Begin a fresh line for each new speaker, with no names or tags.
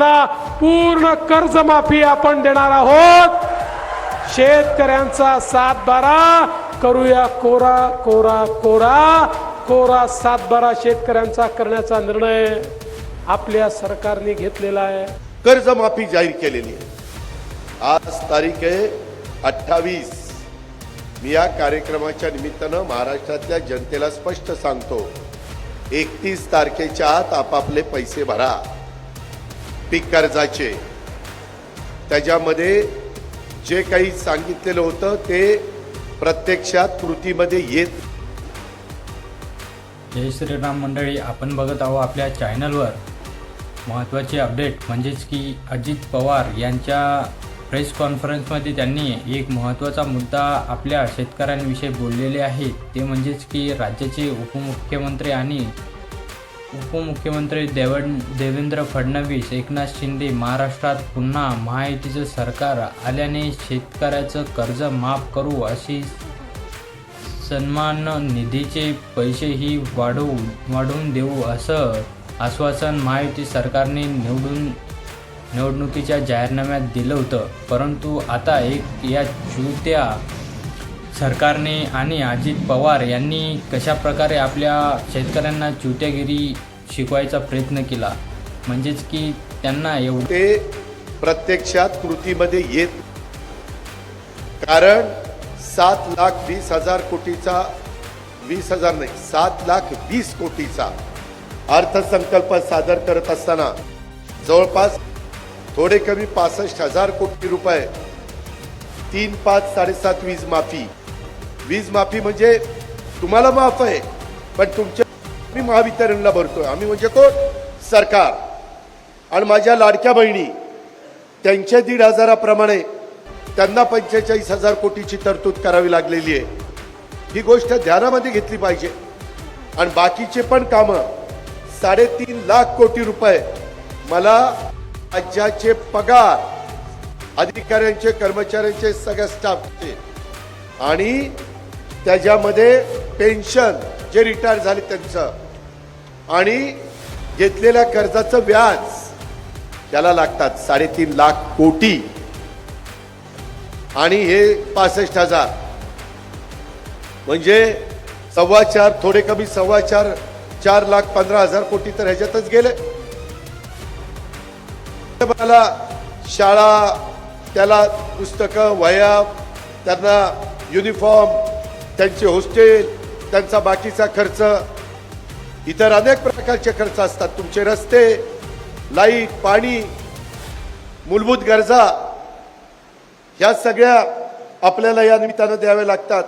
शेतकऱ्यांना पूर्ण कर्जमाफी आपण देणार आहोत. शेतकऱ्यांचा सातबारा करूया कोरा कोरा कोरा कोरा सातबारा शेतकऱ्यांचा करण्याचा निर्णय आपल्या सरकारने घेतलेला आहे.
कर्जमाफी जाहीर केलेली आहे. आज तारीख आहे अठ्ठावीस. मी या कार्यक्रमाच्या निमित्तानं महाराष्ट्रातल्या जनतेला स्पष्ट सांगतो एकतीस तारखेच्या आत आपापले पैसे भरा. पीक कर्जाचे. त्याच्यामध्ये जे काही सांगितलेलं होतं ते प्रत्यक्षात कृतीमध्ये येत.
जय श्रीराम मंडळी आपण बघत आहोत आपल्या चॅनलवर. महत्त्वाचे अपडेट म्हणजेच की अजित पवार यांच्या प्रेस कॉन्फरन्समध्ये त्यांनी एक महत्त्वाचा मुद्दा आपल्या शेतकऱ्यांविषयी बोललेले आहे. ते म्हणजेच की राज्याचे उपमुख्यमंत्री आणि उपमुख्यमंत्री देव देवेंद्र फडणवीस एकनाथ शिंदे महाराष्ट्रात पुन्हा महायुतीचं सरकार आल्याने शेतकऱ्याचं कर्ज माफ करू अशी सन्मान निधीचे पैसेही वाढवून वाढवून देऊ असं आश्वासन महायुती सरकारने निवडून निवडणुकीच्या जाहीरनाम्यात दिलं होतं. परंतु आता एक या चुत्या सरकारने आणि अजित पवार यांनी कशा प्रकारे आपल्या शेतकऱ्यांना चुत्यागिरी शिकवायचा प्रयत्न केला? म्हणजेच की त्यांना एवढं
ते प्रत्यक्षात कृतीमध्ये येत कारण सात लाख वीस हजार कोटीचा वीस हजार नाही सात लाख वीस कोटीचा अर्थसंकल्प सादर करत असताना जवळपास थोडे कमी पासष्ट हजार कोटी रुपये तीन पाच साडेसात वीज माफी वीज माफी म्हणजे तुम्हाला माफ आहे पण तुमच्या मी महावितरणला भरतोय. आम्ही म्हणजे कोण? सरकार. आणि माझ्या लाडक्या बहिणी त्यांच्या दीड हजाराप्रमाणे त्यांना पंचेचाळीस हजार कोटीची तरतूद करावी लागलेली आहे. ही गोष्ट ध्यानामध्ये घेतली पाहिजे. आणि बाकीचे पण कामं साडेतीन लाख कोटी रुपये मला राज्याचे पगार अधिकाऱ्यांचे कर्मचाऱ्यांचे सगळ्या स्टाफचे. आणि त्याच्यामध्ये पेन्शन जे रिटायर झाले त्यांचं. आणि घेतलेल्या कर्जाचं व्याज त्याला लागतात साडेतीन लाख कोटी. आणि हे पासष्ट हजार. म्हणजे सव्वा चार थोडे कमी सव्वा चार चार लाख पंधरा हजार कोटी तर ह्याच्यातच गेले. मला शाळा त्याला पुस्तकं वया त्यांना युनिफॉर्म त्यांचे हॉस्टेल त्यांचा बाकीचा खर्च इतर अनेक प्रकारचे खर्च असतात. तुमचे रस्ते लाइट पाणी मूलभूत गरजा ह्या सगळ्या आपल्याला या निमित्तानं द्याव्या लागतात.